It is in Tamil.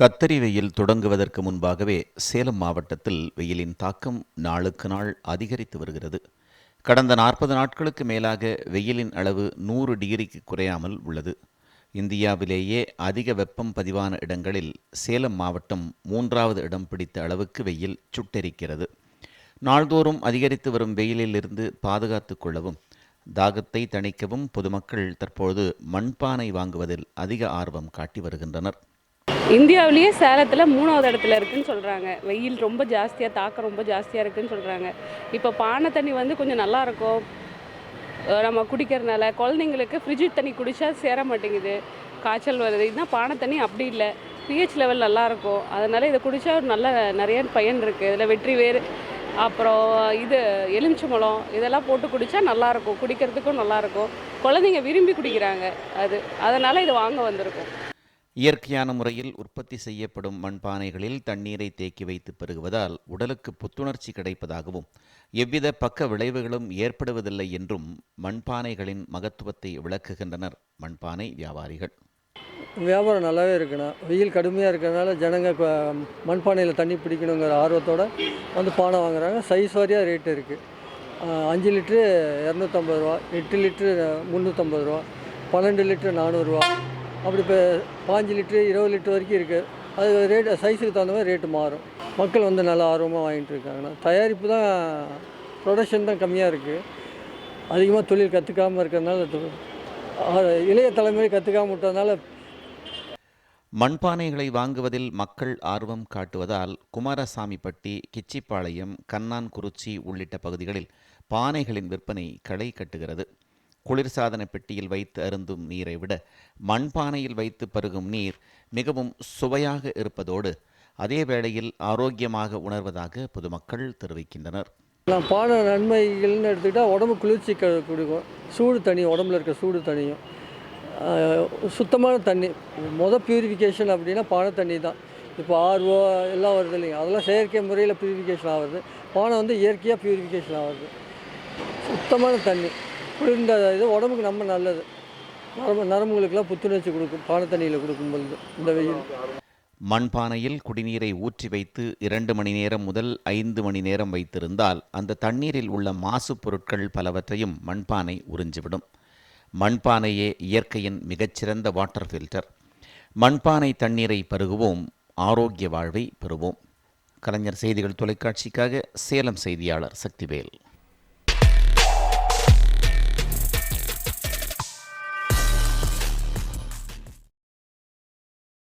கத்தரி வெயில் தொடங்குவதற்கு முன்பாகவே சேலம் மாவட்டத்தில் வெயிலின் தாக்கம் நாளுக்கு நாள் அதிகரித்து வருகிறது. கடந்த நாற்பது நாட்களுக்கு மேலாக வெயிலின் அளவு நூறு டிகிரிக்கு குறையாமல் உள்ளது. இந்தியாவிலேயே அதிக வெப்பம் பதிவான இடங்களில் சேலம் மாவட்டம் மூன்றாவது இடம் பிடித்த அளவுக்கு வெயில் சுட்டெரிக்கிறது. நாள்தோறும் அதிகரித்து வரும் வெயிலிலிருந்து பாதுகாத்து பாதுகாத்துக் கொள்ளவும் தாகத்தை தணிக்கவும் பொதுமக்கள் தற்பொழுது மண்பானை வாங்குவதில் அதிக ஆர்வம் காட்டி வருகின்றனர். இந்தியாவிலேயே சேலத்தில் மூணாவது இடத்துல இருக்குன்னு சொல்கிறாங்க வெயில் ரொம்ப ஜாஸ்தியாக தாக்கம் ரொம்ப ஜாஸ்தியாக இருக்குன்னு சொல்கிறாங்க இப்போ பானை தண்ணி வந்து கொஞ்சம் நல்லாயிருக்கும் நம்ம குடிக்கிறதுனால குழந்தைங்களுக்கு ஃப்ரிட்ஜ் தண்ணி குடித்தா சேர மாட்டேங்குது. காய்ச்சல் வருது. இதுதான் பானை தண்ணி அப்படி இல்லை. பிஹெச் லெவல் நல்லாயிருக்கும் அதனால் இதை குடித்தா ஒரு நல்ல நிறைய பயன் இருக்குது இதில் வெற்றி வேறு. அப்புறம் இது எலுமிச்சம்பழம் இதெல்லாம் போட்டு குடித்தா நல்லாயிருக்கும் குடிக்கிறதுக்கும் நல்லாயிருக்கும் குழந்தைங்க விரும்பி குடிக்கிறாங்க அது. அதனால் இதை வாங்க வந்திருக்கோம். இயற்கையான முறையில் உற்பத்தி செய்யப்படும் மண்பானைகளில் தண்ணீரை தேக்கி வைத்து பெருகுவதால் உடலுக்கு புத்துணர்ச்சி கிடைப்பதாகவும் எவ்வித பக்க விளைவுகளும் ஏற்படுவதில்லை என்றும் மண்பானைகளின் மகத்துவத்தை விளக்குகின்றனர் மண்பானை வியாபாரிகள். வியாபாரம் நல்லாவே இருக்குண்ணா. வெயில் கடுமையாக இருக்கிறதுனால ஜனங்க மண்பானையில் தண்ணி பிடிக்கணுங்கிற ஆர்வத்தோட வந்து பானை வாங்குறாங்க. சைஸ் வாரியாக ரேட்டு இருக்குது அஞ்சு லிட்ரு இரநூத்தம்பது ரூபா எட்டு லிட்ரு முந்நூற்றம்பது ரூபா பன்னெண்டு லிட்ரு நானூறுரூவா அப்படி இப்போ பாஞ்சு லிட்ரு இருபது லிட்ரு வரைக்கும் இருக்குது அது ரேட் சைஸுக்கு தகுந்த மாதிரி ரேட்டு மாறும். மக்கள் வந்து நல்லா ஆர்வமாக வாங்கிட்டு இருக்காங்கண்ணா. தயாரிப்பு தான் ப்ரொடக்ஷன் தான் கம்மியாக இருக்குது அதிகமாக தொழில் கற்றுக்காமல் இருக்கிறதுனால இளைய தலைமுறை கற்றுக்காம விட்டதுனால மண்பானைகளை வாங்குவதில் மக்கள் ஆர்வம் காட்டுவதால் குமாரசாமிப்பட்டி கிச்சிப்பாளையம் கண்ணான்குறிச்சி உள்ளிட்ட பகுதிகளில் பானைகளின் விற்பனை களை கட்டுகிறது. குளிர்சாதன பெட்டியில் வைத்து அருந்தும் நீரை விட மண்பானையில் வைத்து பருகும் நீர் மிகவும் சுவையாக இருப்பதோடு அதே வேளையில் ஆரோக்கியமாக உணர்வதாக பொதுமக்கள் தெரிவிக்கின்றனர். நான் பானை நன்மைகள்னு எடுத்துக்கிட்டால் உடம்பு குளிர்ச்சி கொடுக்கும். சூடு தண்ணி உடம்புல இருக்க சூடு தண்ணியும். சுத்தமான தண்ணி. மொதல் பியூரிஃபிகேஷன் அப்படின்னா பானை தண்ணி தான். இப்போ ஆர்ஓ எல்லாம் வருது இல்லைங்க. அதெல்லாம் செயற்கை முறையில் பியூரிஃபிகேஷன் ஆகுது பானை வந்து இயற்கையாக பியூரிஃபிகேஷன் ஆகுது சுத்தமான தண்ணி. குளிர்ந்த இது உடம்புக்கு நம்ம நல்லது. நரம்பு நரம்புகளுக்கெல்லாம் புத்துணர்ச்சி கொடுக்கும் பானை தண்ணியில் கொடுக்கும்பொழுது இந்த வெயில். மண்பானையில் குடிநீரை ஊற்றி வைத்து இரண்டு மணி நேரம் முதல் ஐந்து மணி நேரம் வைத்திருந்தால் அந்த தண்ணீரில் உள்ள மாசு பொருட்கள் பலவற்றையும் மண்பானை உறிஞ்சிவிடும். மண்பானையே இயற்கையின் மிகச்சிறந்த வாட்டர் ஃபில்டர். மண்பானை தண்ணீரை பருகுவோம் ஆரோக்கிய வாழ்வை பெறுவோம். கலைஞர் செய்திகள் தொலைக்காட்சிக்காக சேலம் செய்தியாளர் சக்திவேல்.